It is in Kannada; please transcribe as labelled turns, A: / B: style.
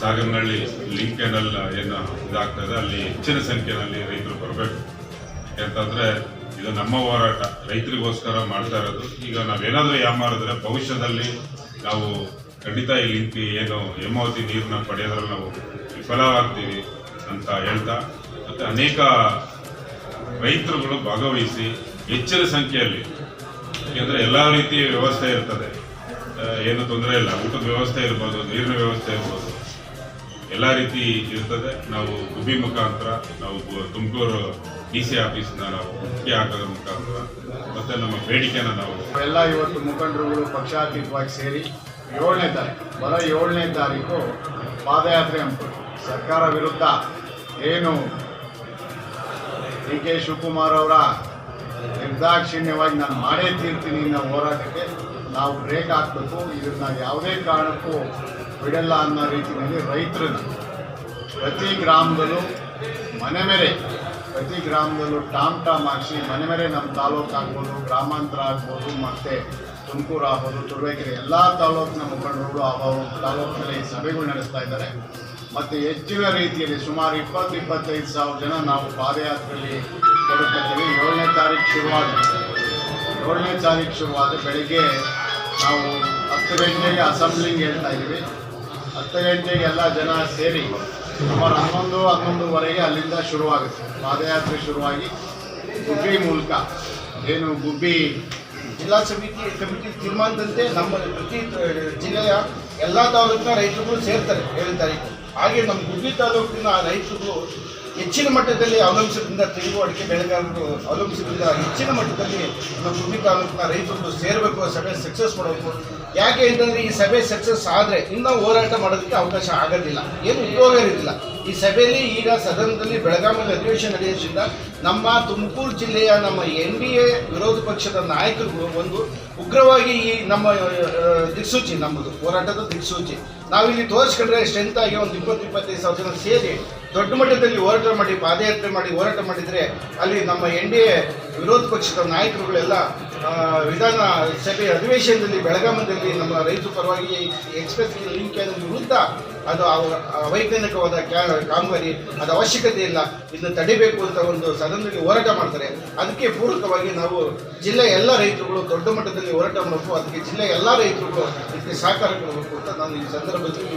A: ಸಾಗರನಹಳ್ಳಿ ಲಿಂಕ್ ಕೆನಲ್ ಏನು ಇದಾಗ್ತದೆ, ಅಲ್ಲಿ ಹೆಚ್ಚಿನ ಸಂಖ್ಯೆಯಲ್ಲಿ ರೈತರು ಬರಬೇಕು. ಯಾಕಂತಂದ್ರೆ ಇದು ನಮ್ಮ ಹೋರಾಟ. ರೈತರಿಗೋಸ್ಕರ ಮಾಡ್ತಾ ಇರೋದು. ಈಗ ನಾವೇನಾದ್ರೂ ಯಾಮಾರಿದ್ರೆ ಭವಿಷ್ಯದಲ್ಲಿ ನಾವು ಖಂಡಿತ ಈ ಲಿಂಕ್ ಏನು ಹೇಮಾವತಿ ನೀರನ್ನ ಪಡೆಯೋದ್ರಲ್ಲಿ ನಾವು ವಿಫಲವಾಗ್ತೀವಿ ಅಂತ ಹೇಳ್ತಾ, ಮತ್ತೆ ಅನೇಕ ರೈತರುಗಳು ಭಾಗವಹಿಸಿ ಹೆಚ್ಚಿನ ಸಂಖ್ಯೆಯಲ್ಲಿ ಏಕೆಂದರೆ ಎಲ್ಲ ರೀತಿಯ ವ್ಯವಸ್ಥೆ ಇರ್ತದೆ. ಏನು ತೊಂದರೆ ಇಲ್ಲ. ಊಟದ ವ್ಯವಸ್ಥೆ ಇರ್ಬೋದು, ನೀರಿನ ವ್ಯವಸ್ಥೆ ಇರ್ಬೋದು. ಎಲ್ಲ ರೀತಿ ಇರ್ತದೆ. ನಾವು ಗುಬ್ಬಿ ಮುಖಾಂತರ, ನಾವು ತುಮಕೂರು ಡಿ ಸಿ ಆಫೀಸ್ನ ನಾವು ಮುಖ್ಯ ಹಾಕೋದ್ರ ಮುಖಾಂತರ, ಮತ್ತೆ ನಮ್ಮ ಬೇಡಿಕೆನ ನಾವು
B: ಎಲ್ಲ ಇವತ್ತು ಮುಖಂಡರುಗಳು ಪಕ್ಷಾತೀತವಾಗಿ ಸೇರಿ ಏಳನೇ ತಾರೀಕು, ಬರ ಏಳನೇ ತಾರೀಕು ಪಾದಯಾತ್ರೆ ಅಂತ ಸರ್ಕಾರ ವಿರುದ್ಧ ಏನು ಡಿ ಕೆ ಶಿವಕುಮಾರ್ ಅವರ ನಿರ್ದಾಕ್ಷಿಣ್ಯವಾಗಿ ನಾನು ಮಾಡೇ ತೀರ್ತೀನಿ ಅನ್ನೋ ಹೋರಾಟಕ್ಕೆ ನಾವು ಬ್ರೇಕ್ ಹಾಕಬೇಕು. ಇದನ್ನ ಯಾವುದೇ ಕಾರಣಕ್ಕೂ ಬಿಡಲ್ಲ ಅನ್ನೋ ರೀತಿಯಲ್ಲಿ ರೈತರನ್ನು ಪ್ರತಿ ಗ್ರಾಮದಲ್ಲೂ ಮನೆ ಮೇರೆ ಪ್ರತಿ ಗ್ರಾಮದಲ್ಲೂ ಟಾಮ್ ಟಾಮ್ ಹಾಕಿಸಿ ಮನೆ ಮೇರೆ ನಮ್ಮ ತಾಲೂಕು ಆಗ್ಬೋದು, ಗ್ರಾಮಾಂತರ ಆಗ್ಬೋದು, ಮತ್ತು ತುಮಕೂರು ಆಗ್ಬೋದು, ತುರುವೇಕೆರೆ ಎಲ್ಲ ತಾಲೂಕಿನ ಮುಖಂಡರು ಆ ತಾಲೂಕಿನಲ್ಲಿ ಸಭೆಗಳು ನಡೆಸ್ತಾ ಇದ್ದಾರೆ. ಮತ್ತು ಹೆಚ್ಚಿನ ರೀತಿಯಲ್ಲಿ ಸುಮಾರು ಇಪ್ಪತ್ತು, ಇಪ್ಪತ್ತೈದು ಸಾವಿರ ಜನ ನಾವು ಪಾದಯಾತ್ರೆಯಲ್ಲಿ ಕೊಡುತ್ತಿದ್ದೀವಿ ಏಳನೇ ತಾರೀಕು ಶುರುವಾದ, ಏಳನೇ ತಾರೀಕು ಶುರುವಾದ ಬೆಳಿಗ್ಗೆ ನಾವು ಹತ್ತು ಗಂಟೆಗೆ ಅಸೆಂಬ್ಲಿಂಗ್ ಹೇಳ್ತಾ ಇದ್ದೀವಿ. ಹತ್ತು ಗಂಟೆಗೆ ಎಲ್ಲ ಜನ ಸೇರಿ ಸುಮಾರು ಹನ್ನೊಂದು ಹನ್ನೊಂದುವರೆಗೆ ಅಲ್ಲಿಂದ ಶುರುವಾಗುತ್ತೆ. ಪಾದಯಾತ್ರೆ ಶುರುವಾಗಿ ಗುಬ್ಬಿ ಮೂಲಕ. ಏನು ಗುಬ್ಬಿ
C: ಜಿಲ್ಲಾ ಸಮಿತಿ ಸಮಿತಿ ತೀರ್ಮಾನದಂತೆ ನಮ್ಮ ಪ್ರತಿ ಜಿಲ್ಲೆಯ ಎಲ್ಲ ತಾಲೂಕಿನ ರೈತರುಗಳು ಸೇರ್ತಾರೆ ಏಳನೇ ತಾರೀಕು. ಹಾಗೆ ನಮ್ಮ ಗುಬ್ಬಿ ತಾಲೂಕಿನ ರೈತರು ಹೆಚ್ಚಿನ ಮಟ್ಟದಲ್ಲಿ ಅವಲಂಬಿಸೋದ್ರಿಂದ ತೆಲುಗು ಅಡಿಕೆ ಬೆಳೆಗಾರರು ಅವಲಂಬಿಸೋದ್ರಿಂದ ಹೆಚ್ಚಿನ ಮಟ್ಟದಲ್ಲಿ ನಮ್ಮ ಗುಬ್ಬಿ ತಾಲೂಕಿನ ರೈತರು ಸೇರಬೇಕು ಸಭೆ ಸಕ್ಸಸ್ ಮಾಡಬೇಕು ಯಾಕೆ ಅಂತಂದ್ರೆ ಈ ಸಭೆ ಸಕ್ಸಸ್ ಆದರೆ ಇನ್ನೂ ಹೋರಾಟ ಮಾಡೋದಕ್ಕೆ ಅವಕಾಶ ಆಗೋದಿಲ್ಲ. ಏನು ಉಪಯೋಗ ಇರೋದಿಲ್ಲ. ಈ ಸಭೆಯಲ್ಲಿ ಈಗ ಸದನದಲ್ಲಿ ಬೆಳಗಾವಿಯಲ್ಲಿ ಅಧಿವೇಶನ ನಡೆಯೋದ್ರಿಂದ ನಮ್ಮ ತುಮಕೂರು ಜಿಲ್ಲೆಯ ನಮ್ಮ ಎನ್ ಡಿ ಎ ವಿರೋಧ ಪಕ್ಷದ ನಾಯಕರು ಒಂದು ಉಗ್ರವಾಗಿ ಈ ನಮ್ಮ ದಿಕ್ಸೂಚಿ ನಮ್ಮದು, ಹೋರಾಟದ ದಿಕ್ಸೂಚಿ. ನಾವಿಲ್ಲಿ ತೋರಿಸ್ಕೊಂಡ್ರೆ ಸ್ಟ್ರೆಂತ್ ಆಗಿ ಒಂದು ಇಪ್ಪತ್ತು, ಇಪ್ಪತ್ತೈದು ಸಾವಿರ ಜನ ಸೇರಿ ದೊಡ್ಡ ಮಟ್ಟದಲ್ಲಿ ಹೋರಾಟ ಮಾಡಿ, ಪಾದಯಾತ್ರೆ ಮಾಡಿ, ಹೋರಾಟ ಮಾಡಿದರೆ ಅಲ್ಲಿ ನಮ್ಮ ಎನ್ ಡಿ ಎ ವಿರೋಧ ಪಕ್ಷದ ನಾಯಕರುಗಳೆಲ್ಲ ವಿಧಾನ ಸಭೆ ಅಧಿವೇಶನದಲ್ಲಿ ಬೆಳಗಾಮದಲ್ಲಿ ನಮ್ಮ ರೈತರ ಪರವಾಗಿ ಎಕ್ಸ್ಪ್ರೆಸ್ ಲಿಂಕ್ ವಿರುದ್ಧ ಅದು ಅವ- ಅವೈಜ್ಞಾನಿಕವಾದ ಕಾಮಗಾರಿ, ಅದು ಅವಶ್ಯಕತೆ ಇಲ್ಲ, ಇದನ್ನು ತಡಿಬೇಕು ಅಂತ ಒಂದು ಸದನದಲ್ಲಿ ಹೋರಾಟ ಮಾಡ್ತಾರೆ. ಅದಕ್ಕೆ ಪೂರಕವಾಗಿ ನಾವು ಜಿಲ್ಲೆ ಎಲ್ಲ ರೈತರುಗಳು ದೊಡ್ಡ ಮಟ್ಟದಲ್ಲಿ ಹೋರಾಟ ಮಾಡಬೇಕು. ಅದಕ್ಕೆ ಜಿಲ್ಲೆ ಎಲ್ಲ ರೈತರುಗಳು ಇದಕ್ಕೆ ಸಹಕಾರ ಕೊಡಬೇಕು ಅಂತ ನಾನು ಈ ಸಂದರ್ಭದಲ್ಲಿ